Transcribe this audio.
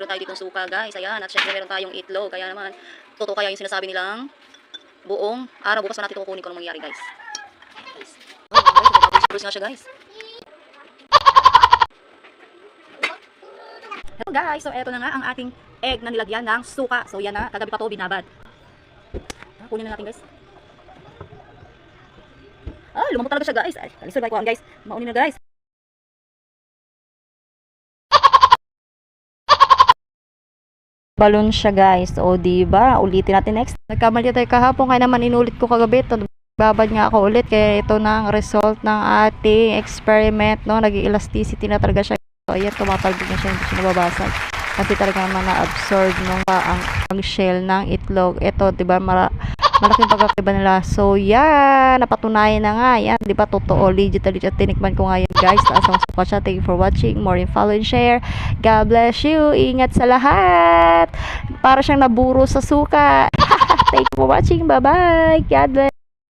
Meron tayo ditong suka, guys. Ayan. At syempre, meron tayong itlog. Kaya naman, totoo kaya yung sinasabi nilang buong araw. Bukas na natin kukunin kung anong mangyari, guys. Guys. Guys. Siya, guys. Hello guys, so eto na nga ang ating egg na nilagyan ng suka. So yan na, kagabi pa to binabad. Ah, Kunin na natin guys. Ah, lumambot talaga siya guys. Ay, kalisod ko guys. Maunin na guys. Balon siya guys. O di ba? Ulitin natin next. Nagkamali tayo kahapon kaya naman inulit ko kagabi. Babad nga ako ulit kaya ito na ang result ng ating experiment no. Naging elasticity na talaga siya. So ayan, tumatalbog na siya, hindi siya nababasag. Kasi talaga naman na-absorb nung ang, ang shell ng itlog. Ito, di ba, mara, malaking pagkakaiba nila. So, yan, napatunayan na nga. Yan, di ba, totoo, legit, legit. Tinikman ko nga guys. Taas ang suka siya. Thank you for watching. More in follow and share. God bless you. Ingat sa lahat. Para siyang naburo sa suka. Thank you for watching. Bye-bye. God bless.